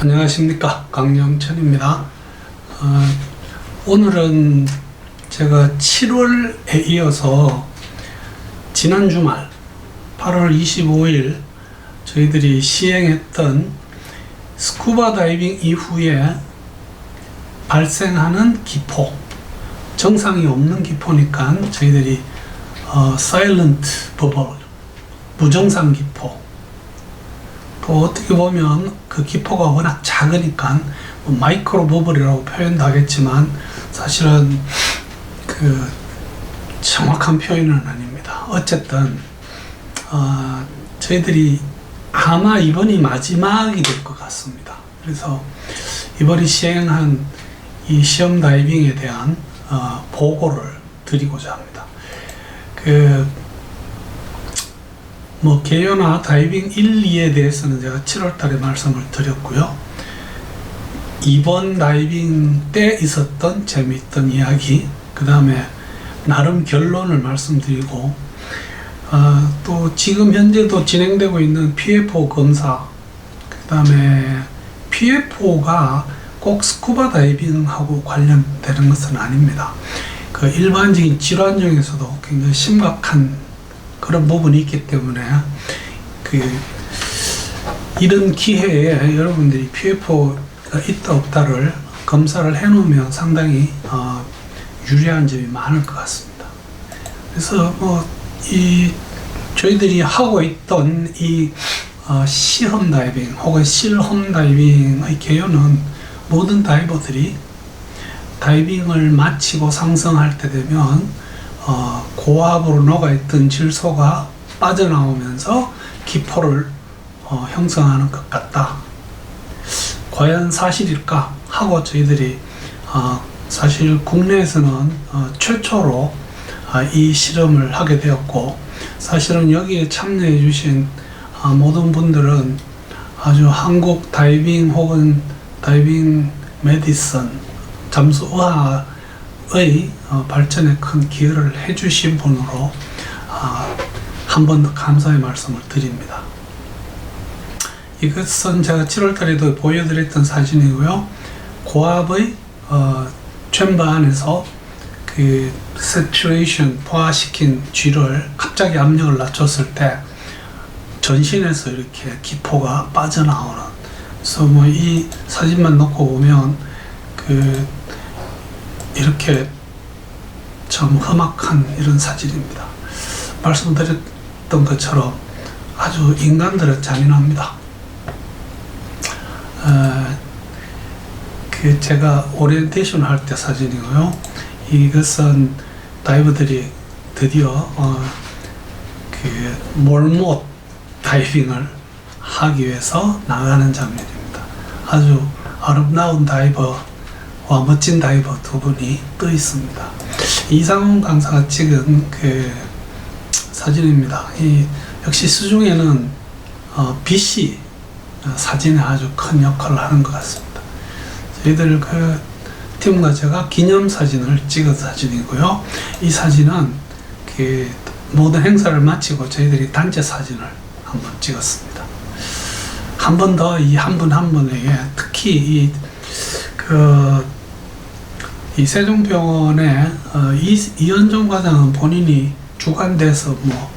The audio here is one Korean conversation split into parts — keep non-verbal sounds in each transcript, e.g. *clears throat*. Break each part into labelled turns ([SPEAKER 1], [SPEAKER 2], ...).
[SPEAKER 1] 안녕하십니까 강영천입니다. 어, 오늘은 제가 7월에 이어서 지난 주말 8월 25일 저희들이 시행했던 스쿠버 다이빙 이후에 발생하는 기포 정상이 없는 기포니까 저희들이 어, 사일런트 버블 무정상 기포 또 어떻게 보면 그 기포가 워낙 작으니까 뭐 마이크로 버블이라고 표현도 하겠지만 사실은 그 정확한 표현은 아닙니다. 어쨌든 어, 저희들이 아마 이번이 마지막이 될 것 같습니다. 그래서 이번에 시행한 이 시험 다이빙에 대한 어, 보고를 드리고자 합니다. 그 뭐 개요나 다이빙 1, 2에 대해서는 제가 7월 달에 말씀을 드렸고요. 이번 다이빙 때 있었던 재미있던 이야기, 그 다음에 나름 결론을 말씀드리고, 어, 또 지금 현재도 진행되고 있는 PFO 검사, 그 다음에 PFO가 꼭 스쿠버 다이빙하고 관련되는 것은 아닙니다. 그 일반적인 질환 중에서도 굉장히 심각한 그런 부분이 있기 때문에 그 이런 기회에 여러분들이 PF가 있다 없다를 검사를 해놓으면 상당히 어, 유리한 점이 많을 것 같습니다. 그래서 뭐 이 저희들이 하고 있던 이 어, 시험 다이빙 혹은 실험 다이빙의 개요는 모든 다이버들이 다이빙을 마치고 상승할 때 되면 어, 고압으로 녹아있던 질소가 빠져나오면서 기포를 어, 형성하는 것 같다. 과연 사실일까 하고 저희들이 어, 사실 국내에서는 어, 최초로 아, 이 실험을 하게 되었고 사실은 여기에 참여해 주신 아, 모든 분들은 아주 한국 다이빙 혹은 다이빙 메디슨 잠수의학 의 어, 발전에 큰 기여를 해주신 분으로 아, 한번 더 감사의 말씀을 드립니다. 이것은 제가 7월 달에도 보여드렸던 사진이고요. 고압의 어, 챔버 안에서 그 saturation 포화시킨 쥐를 갑자기 압력을 낮췄을 때 전신에서 이렇게 기포가 빠져나오는 그래서 뭐 이 사진만 놓고 보면 그 이렇게 참 험악한 이런 사진입니다. 말씀드렸던 것처럼 아주 인간들은 잔인합니다. 어, 그 제가 오리엔테이션 할 때 사진이고요. 이것은 다이버들이 드디어 어, 그 몰못 다이빙을 하기 위해서 나가는 장면입니다. 아주 아름다운 다이버 와 멋진 다이버 두 분이 떠 있습니다. 이상훈 강사가 찍은 그 사진입니다. 이 역시 수중에는 어, 빛이 사진에 아주 큰 역할을 하는 것 같습니다. 저희들 그 팀과 제가 기념 사진을 찍은 사진이고요. 이 사진은 그 모든 행사를 마치고 저희들이 단체 사진을 한번 찍었습니다. 한 번 더 이 한 분 한 분에게 특히 이 그 이 세종병원의 어, 이, 이현종 과장은 본인이 주관돼서 뭐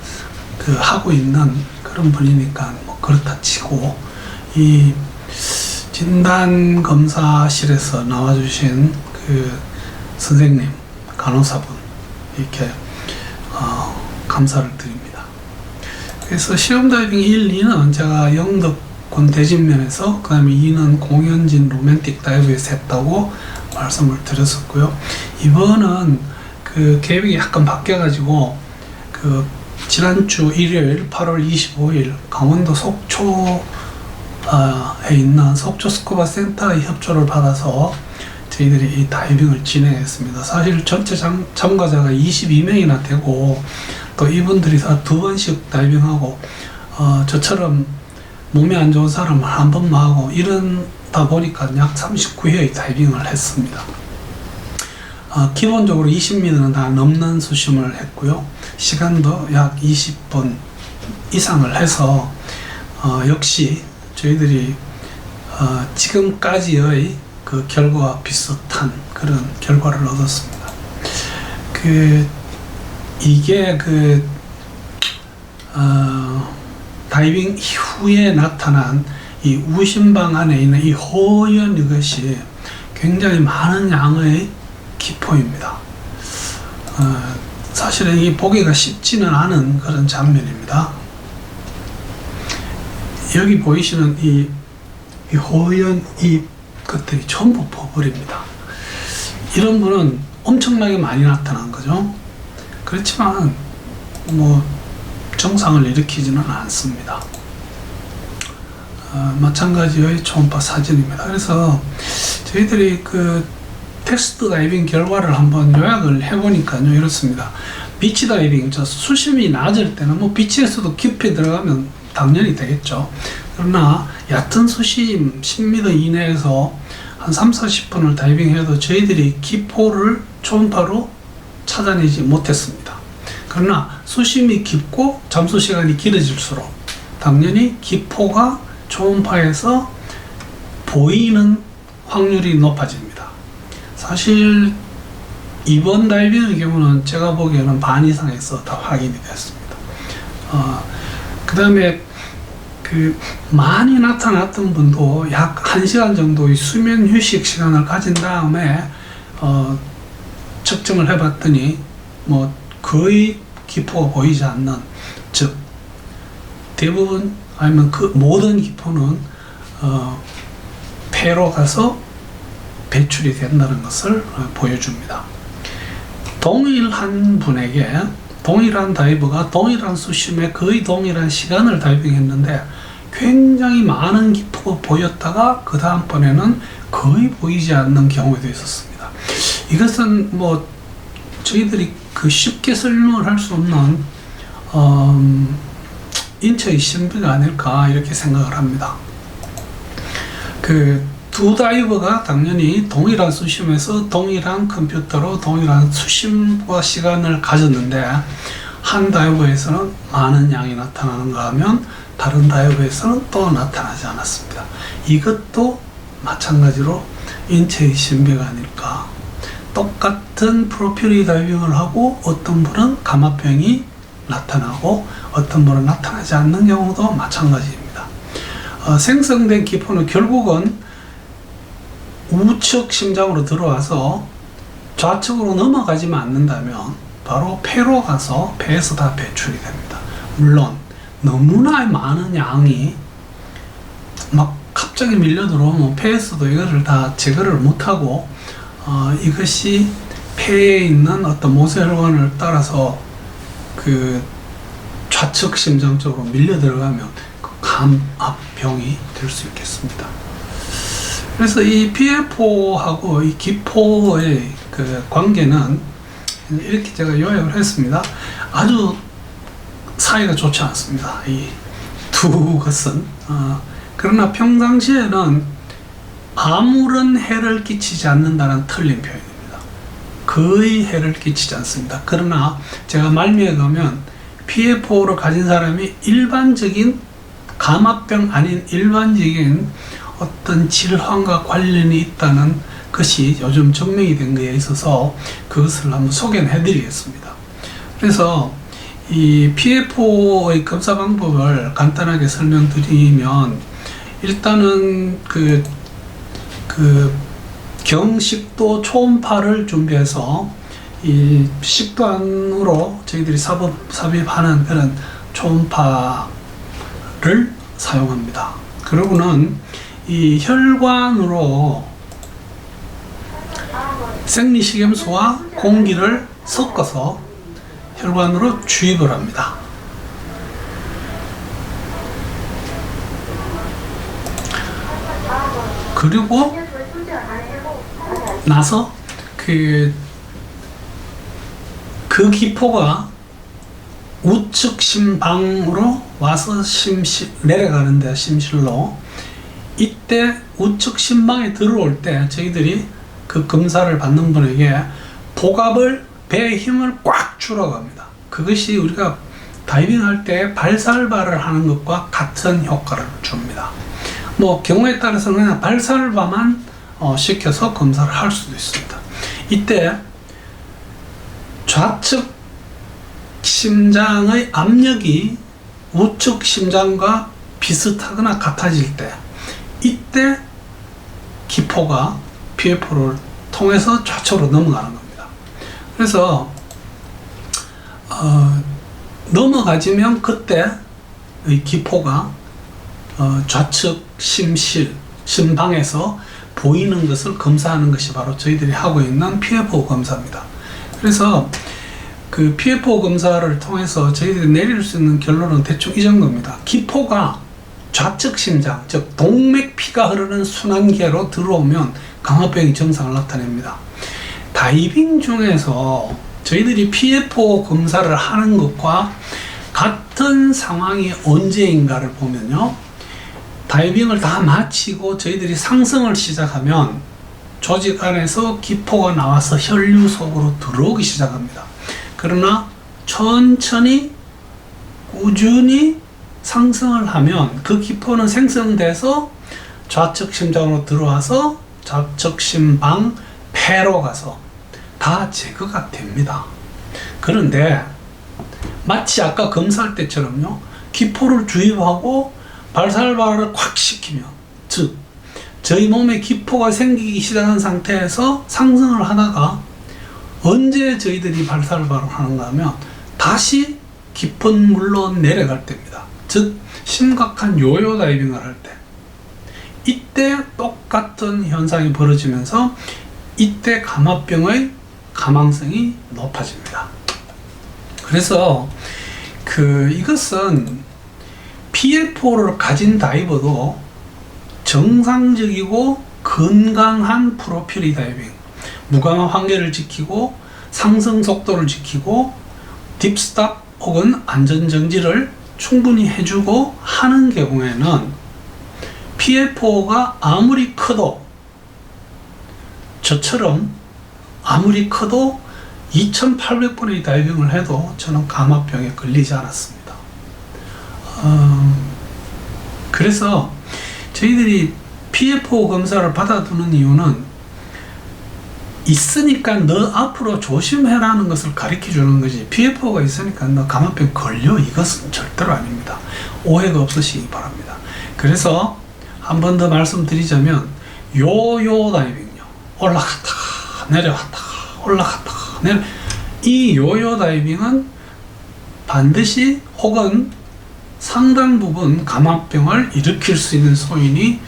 [SPEAKER 1] 그 하고 있는 그런 분이니까 뭐 그렇다 치고 이 진단 검사실에서 나와주신 그 선생님 간호사분 이렇게 어, 감사를 드립니다. 그래서 시험 다이빙 1, 2는 제가 영덕 군 대진면에서 그 다음에 2는 공연진 로맨틱 다이브에서 했다고 말씀을 드렸었고요. 이번은 그 계획이 약간 바뀌어가지고 그 지난주 일요일 8월 25일 강원도 속초에 있는 속초 스쿠버 센터의 협조를 받아서 저희들이 이 다이빙을 진행했습니다. 사실 전체 참, 참가자가 22명이나 되고 또 이분들이 다 두 번씩 다이빙하고 어, 저처럼 몸이 안 좋은 사람은 한 번만 하고 이런다 보니까 약 39회의 다이빙을 했습니다. 어, 기본적으로 20m는 다 넘는 수심을 했고요. 시간도 약 20분 이상을 해서 어, 역시 저희들이 어, 지금까지의 그 결과와 비슷한 그런 결과를 얻었습니다. 그 이게 그 어, 다이빙 이후에 나타난 이 우심방 안에 있는 이 허연 이것이 굉장히 많은 양의 기포입니다. 어, 사실은 이 보기가 쉽지는 않은 그런 장면입니다. 여기 보이시는 이, 이 허연 이 것들이 전부 버블입니다. 이런 분은 엄청나게 많이 나타난 거죠. 그렇지만 뭐 정상을 일으키지는 않습니다. 어, 마찬가지의 초음파 사진입니다. 그래서 저희들이 그 테스트 다이빙 결과를 한번 요약을 해보니까요 이렇습니다. 비치 다이빙, 저 수심이 낮을 때는 뭐 비치에서도 깊이 들어가면 당연히 되겠죠. 그러나 얕은 수심 10m 이내에서 한 3, 40분을 다이빙해도 저희들이 기포를 초음파로 찾아내지 못했습니다. 그러나 수심이 깊고 잠수 시간이 길어질수록 당연히 기포가 초음파에서 보이는 확률이 높아집니다. 사실 이번 다이빙의 경우는 제가 보기에는 반 이상에서 다 확인이 됐습니다. 어, 그 다음에 그 많이 나타났던 분도 약 1시간 정도의 수면 휴식 시간을 가진 다음에 어, 측정을 해봤더니 뭐 거의 기포가 보이지 않는 즉 대부분 아니면 그 모든 기포는 어, 폐로 가서 배출이 된다는 것을 어, 보여줍니다. 동일한 분에게 동일한 다이버가 동일한 수심에 거의 동일한 시간을 다이빙했는데 굉장히 많은 기포가 보였다가 그 다음번에는 거의 보이지 않는 경우도 있었습니다. 이것은 뭐 저희들이 그 쉽게 설명을 할 수 없는 음, 인체의 신비가 아닐까 이렇게 생각을 합니다. 그 두 다이버가 당연히 동일한 수심에서 동일한 컴퓨터로 동일한 수심과 시간을 가졌는데 한 다이버에서는 많은 양이 나타나는가 하면 다른 다이버에서는 또 나타나지 않았습니다. 이것도 마찬가지로 인체의 신비가 아닐까. 똑같은 프로필리 다이빙을 하고 어떤 분은 감압병이 나타나고 어떤 분은 나타나지 않는 경우도 마찬가지입니다. 어, 생성된 기포는 결국은 우측 심장으로 들어와서 좌측으로 넘어가지만 않는다면 바로 폐로 가서 폐에서 다 배출이 됩니다. 물론 너무나 많은 양이 막 갑자기 밀려 들어오면 폐에서도 이거를 다 제거를 못하고 어, 이것이 폐에 있는 어떤 모세혈관을 따라서 그 좌측 심장 쪽으로 밀려 들어가면 그 감압병이 될 수 있겠습니다. 그래서 이 PF하고 이 기포의 그 관계는 이렇게 제가 요약을 했습니다. 아주 사이가 좋지 않습니다. 이 두 것은. 어, 그러나 평상시에는 아무런 해를 끼치지 않는다는 틀린 표현입니다. 거의 해를 끼치지 않습니다. 그러나 제가 말미에 가면 PFO를 가진 사람이 일반적인 감압병 아닌 일반적인 어떤 질환과 관련이 있다는 것이 요즘 증명이 된 거에 있어서 그것을 한번 소개해 드리겠습니다. 그래서 이 PFO의 검사 방법을 간단하게 설명드리면 일단은 그, 그 경식도 초음파를 준비해서 이 식도 안으로 저희들이 삽입, 삽입하는 그런 초음파를 사용합니다. 그러고는 이 혈관으로 생리식염수와 공기를 섞어서 혈관으로 주입을 합니다. 그리고 나서 그, 그 기포가 우측 심방으로 와서 심실, 내려가는데 심실로 이때 우측 심방에 들어올 때 저희들이 그 검사를 받는 분에게 복압을 배의 힘을 꽉 주라고 합니다. 그것이 우리가 다이빙 할 때 발살발을 하는 것과 같은 효과를 줍니다. 뭐 경우에 따라서는 발살바만 어, 시켜서 검사를 할 수도 있습니다. 이때 좌측 심장의 압력이 우측 심장과 비슷하거나 같아질 때 이때 기포가 PF를 통해서 좌측으로 넘어가는 겁니다. 그래서 어, 넘어가지면 그때 이 기포가 어, 좌측 심실 심방에서 보이는 것을 검사하는 것이 바로 저희들이 하고 있는 PFO 검사입니다. 그래서 그 PFO 검사를 통해서 저희들이 내릴 수 있는 결론은 대충 이 정도입니다. 기포가 좌측 심장, 즉 동맥 피가 흐르는 순환계로 들어오면 강화병이 증상을 나타냅니다. 다이빙 중에서 저희들이 PFO 검사를 하는 것과 같은 상황이 언제인가를 보면요. 다이빙을 다 마치고 저희들이 상승을 시작하면 조직 안에서 기포가 나와서 혈류 속으로 들어오기 시작합니다. 그러나 천천히 꾸준히 상승을 하면 그 기포는 생성돼서 좌측 심장으로 들어와서 좌측 심방 폐로 가서 다 제거가 됩니다. 그런데 마치 아까 검사할 때처럼요. 기포를 주입하고 발살발을 콱 시키면 즉 저희 몸에 기포가 생기기 시작한 상태에서 상승을 하다가 언제 저희들이 발살발을 하는가 하면 다시 깊은 물로 내려갈 때입니다. 즉 심각한 요요 다이빙을 할 때 이때 똑같은 현상이 벌어지면서 이때 감압병의 가망성이 높아집니다. 그래서 그 이것은 PFO를 가진 다이버도 정상적이고 건강한 프로필이 다이빙 무감화 환경을 지키고 상승 속도를 지키고 딥스탑 혹은 안전 정지를 충분히 해주고 하는 경우에는 PFO가 아무리 커도 저처럼 아무리 커도 2,800번의 다이빙을 해도 저는 감압병에 걸리지 않았습니다. 어, 그래서 저희들이 PFO 검사를 받아두는 이유는 있으니까 너 앞으로 조심해라는 것을 가르쳐 주는 거지 PFO가 있으니까 너 감압병 걸려 이것은 절대로 아닙니다. 오해가 없으시기 바랍니다. 그래서 한 번 더 말씀드리자면 요요 다이빙요 올라갔다가 내려갔다가 올라갔다가 내려 이 요요 다이빙은 반드시 혹은 상당 부분 감압병을 일으킬 수 있는 소인이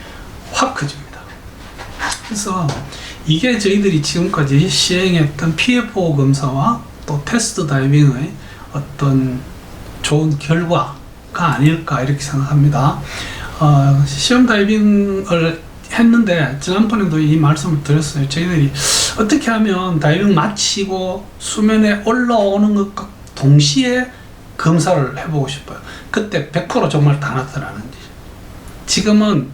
[SPEAKER 1] 확 커집니다. 그래서 이게 저희들이 지금까지 시행했던 PFO 검사와 또 테스트 다이빙의 어떤 좋은 결과가 아닐까 이렇게 생각합니다. 어, 시험 다이빙을 했는데 지난번에도 이 말씀을 드렸어요. 저희들이 어떻게 하면 다이빙 마치고 수면에 올라오는 것과 동시에 검사를 해보고 싶어요. 그때 100% 정말 다 나타나는지. 지금은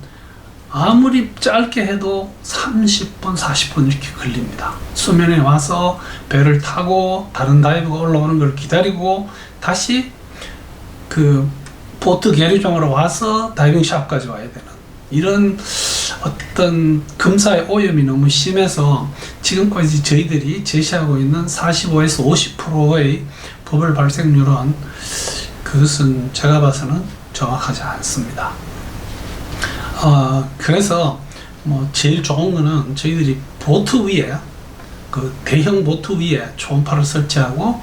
[SPEAKER 1] 아무리 짧게 해도 30분, 40분 이렇게 걸립니다. 수면에 와서 배를 타고 다른 다이버가 올라오는 걸 기다리고 다시 그 보트 계류장으로 와서 다이빙 샵까지 와야 되는 이런 어떤 검사의 오염이 너무 심해서 지금까지 저희들이 제시하고 있는 45에서 50%의 버블 발생률은 그것은 제가 봐서는 정확하지 않습니다. 어, 그래서 뭐 제일 좋은 거는 저희들이 보트 위에 그 대형 보트 위에 초음파를 설치하고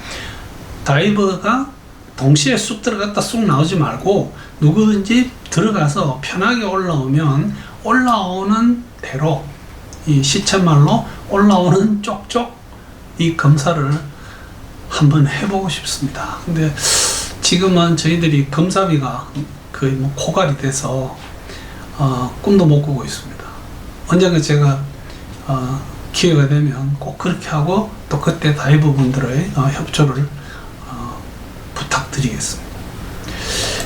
[SPEAKER 1] 다이버가 동시에 쑥 들어갔다 쑥 나오지 말고 누구든지 들어가서 편하게 올라오면 올라오는 대로 이 시쳇말로 올라오는 쪽쪽 이 검사를 한번 해보고 싶습니다. 근데 지금은 저희들이 검사비가 거의 뭐 고갈이 돼서 어, 꿈도 못 꾸고 있습니다. 언젠가 제가 어, 기회가 되면 꼭 그렇게 하고 또 그때 다이버 분들의 어, 협조를 어, 부탁드리겠습니다.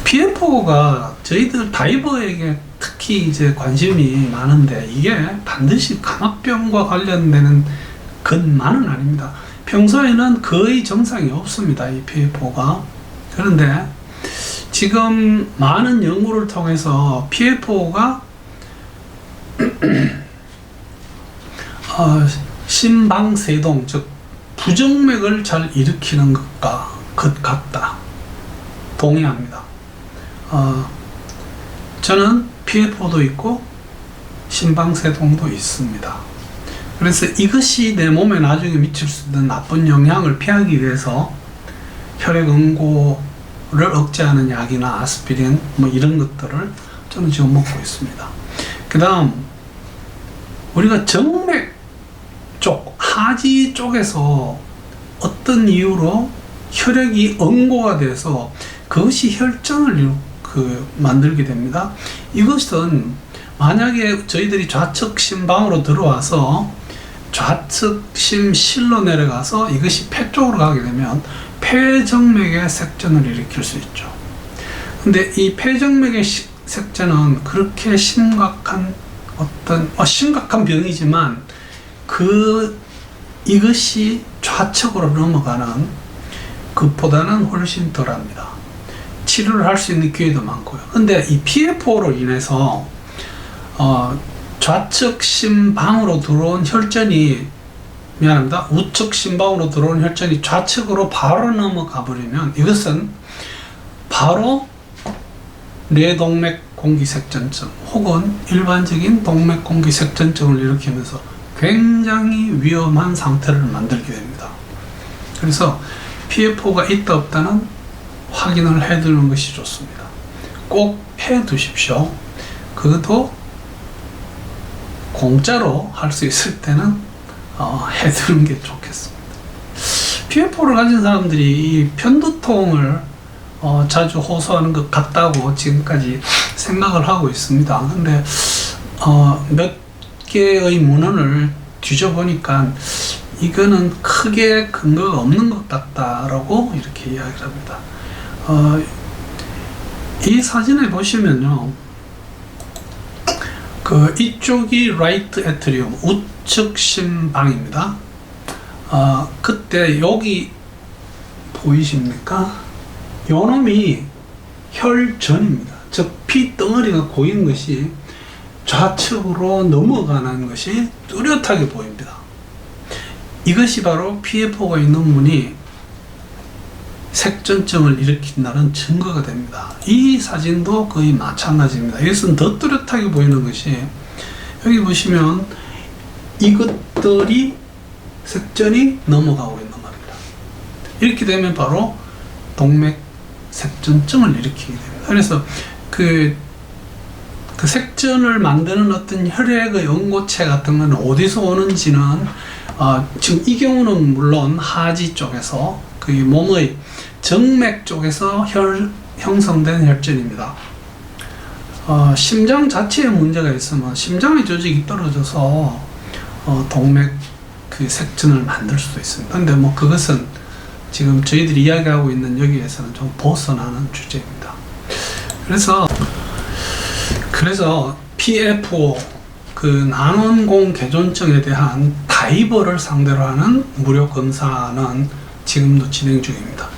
[SPEAKER 1] PF4가 저희들 다이버에게 특히 이제 관심이 많은데 이게 반드시 감압병과 관련되는 것만은 아닙니다. 평소에는 거의 정상이 없습니다. 이 PF4가. 그런데 지금 많은 연구를 통해서 PFO가 *clears throat* 어, 심방세동 즉 부정맥을 잘 일으키는 것과 것 같다. 동의합니다. 어, 저는 PFO도 있고 심방세동도 있습니다. 그래서 이것이 내 몸에 나중에 미칠 수 있는 나쁜 영향을 피하기 위해서 혈액응고 를 억제하는 약이나 아스피린 뭐 이런 것들을 저는 지금 먹고 있습니다. 그 다음 우리가 정맥 쪽 하지 쪽에서 어떤 이유로 혈액이 응고가 돼서 그것이 혈전을 일- 그 만들게 됩니다. 이것은 만약에 저희들이 좌측 심방으로 들어와서 좌측 심실로 내려가서 이것이 폐 쪽으로 가게 되면 폐정맥의 색전을 일으킬 수 있죠. 근데 이 폐정맥의 시- 색전은 그렇게 심각한 어떤 어, 심각한 병이지만 그 이것이 좌측으로 넘어가는 것보다는 훨씬 덜합니다. 치료를 할 수 있는 기회도 많고요. 근데 이 PFO로 인해서 어, 좌측 심방으로 들어온 혈전이 미안합니다. 우측 심방으로 들어온 혈전이 좌측으로 바로 넘어가 버리면 이것은 바로 뇌동맥 공기색전증 혹은 일반적인 동맥 공기색전증을 일으키면서 굉장히 위험한 상태를 만들게 됩니다. 그래서 PFO가 있다 없다는 확인을 해두는 것이 좋습니다. 꼭 해두십시오. 그것도 공짜로 할 수 있을 때는 어, 해두는 게 좋겠습니다. PFO를 가진 사람들이 이 편두통을 어, 자주 호소하는 것 같다고 지금까지 생각을 하고 있습니다. 근데 어, 몇 개의 문헌을 뒤져보니까 이거는 크게 근거가 없는 것 같다라고 이렇게 이야기를 합니다. 어, 이 사진에 보시면요. 그 이쪽이 라이트 에트리움 우측 심방입니다. 어, 그때 여기 보이십니까? 요 놈이 혈전입니다. 즉 피덩어리가 고인 것이 좌측으로 넘어가는 것이 뚜렷하게 보입니다. 이것이 바로 PFO가 있는 분이 색전증을 일으킨다는 증거가 됩니다. 이 사진도 거의 마찬가지입니다. 이것은 더 뚜렷하게 보이는 것이 여기 보시면 이것들이 색전이 넘어가고 있는 겁니다. 이렇게 되면 바로 동맥 색전증을 일으키게 됩니다. 그래서 그, 그 색전을 만드는 어떤 혈액의 연고체 같은 건 어디서 오는지는 어, 지금 이 경우는 물론 하지 쪽에서 그 몸의 정맥 쪽에서 혈, 형성된 혈전입니다. 어, 심장 자체에 문제가 있으면 심장의 조직이 떨어져서 어, 동맥 그 색전을 만들 수도 있습니다. 근데 뭐 그것은 지금 저희들이 이야기하고 있는 여기에서는 좀 벗어나는 주제입니다. 그래서 그래서 PFO 그 난원공 개존증에 대한 다이버를 상대로 하는 무료 검사는 지금도 진행 중입니다.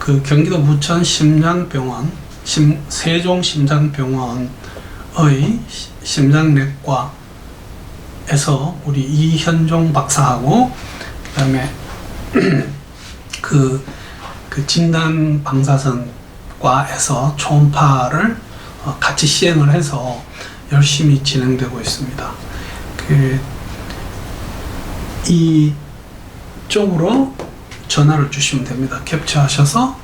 [SPEAKER 1] 그 경기도 부천 심장병원 심, 세종심장병원의 시- 심장내과에서 우리 이현종 박사하고 그다음에 *clears throat* 그, 그 진단 방사선과에서 초음파를 어, 같이 시행을 해서 열심히 진행되고 있습니다. 그, 이 쪽으로 전화를 주시면 됩니다. 캡처하셔서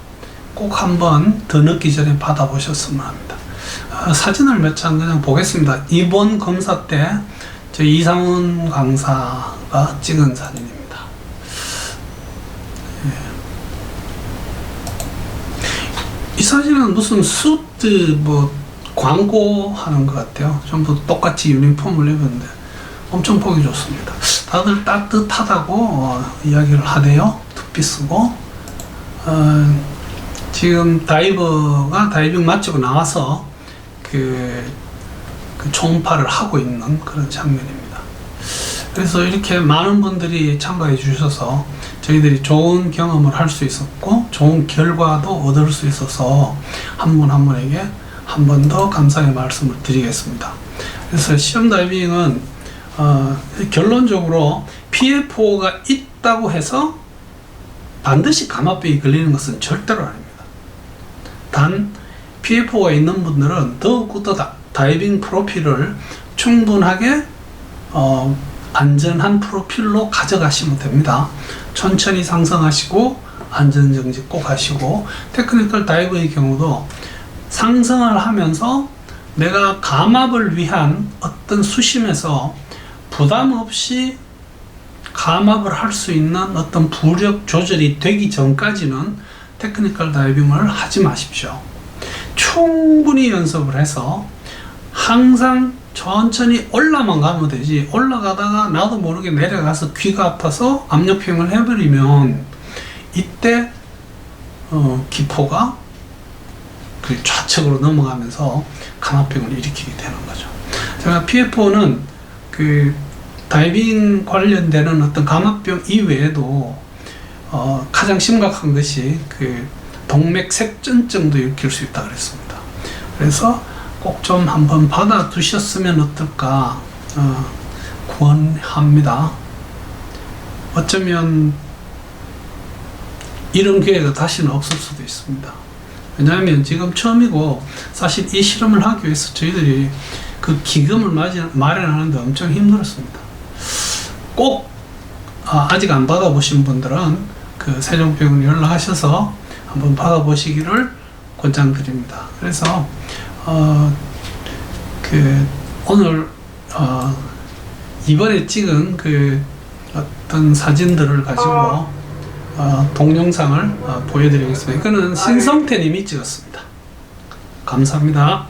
[SPEAKER 1] 꼭 한번 더 늦기 전에 받아보셨으면 합니다. 어, 사진을 몇 장 그냥 보겠습니다. 이번 검사 때 저희 이상훈 강사가 찍은 사진입니다. 이 사진은 무슨 수트 뭐 광고 하는 것 같아요. 전부 똑같이 유니폼을 입었는데 엄청 보기 좋습니다. 다들 따뜻하다고 어, 이야기를 하네요. 투피 쓰고 어, 지금 다이버가 다이빙 마치고 나와서 그, 그 초음파를 하고 있는 그런 장면입니다. 그래서 이렇게 많은 분들이 참가해 주셔서 저희들이 좋은 경험을 할 수 있었고 좋은 결과도 얻을 수 있어서 한 분한 분에게 한 번 더 감사의 말씀을 드리겠습니다. 그래서 시험 다이빙은 어, 결론적으로 PFO가 있다고 해서 반드시 감압병이 걸리는 것은 절대로 아닙니다. 단 PFO가 있는 분들은 더욱더 다- 다이빙 프로필을 충분하게 어, 안전한 프로필로 가져가시면 됩니다. 천천히 상승하시고 안전정지 꼭 하시고 테크니컬 다이브의 경우도 상승을 하면서 내가 감압을 위한 어떤 수심에서 부담 없이 감압을 할 수 있는 어떤 부력 조절이 되기 전까지는 테크니컬 다이빙을 하지 마십시오. 충분히 연습을 해서 항상 천천히 올라만 가면 되지 올라가다가 나도 모르게 내려가서 귀가 아파서 압력표현을 해버리면 이때 어, 기포가 그 좌측으로 넘어가면서 감압병을 일으키게 되는 거죠. 제가 PFO는 그 다이빙 관련되는 어떤 감압병 이외에도 어, 가장 심각한 것이 그 동맥색전증도 일으킬 수 있다 그랬습니다. 그래서 꼭 좀 한번 받아 두셨으면 어떨까 어, 권합니다. 어쩌면 이런 기회가 다시는 없을 수도 있습니다. 왜냐하면 지금 처음이고 사실 이 실험을 하기 위해서 저희들이 그 기금을 마련- 마련하는데 엄청 힘들었습니다. 꼭 아, 아직 안 받아보신 분들은 그 세종병원 연락하셔서 한번 받아보시기를 권장드립니다. 그래서 어, 그 오늘 어, 이번에 찍은 그 어떤 사진들을 가지고 어, 동영상을 어, 보여드리겠습니다. 이거는 신성태님이 찍었습니다. 감사합니다.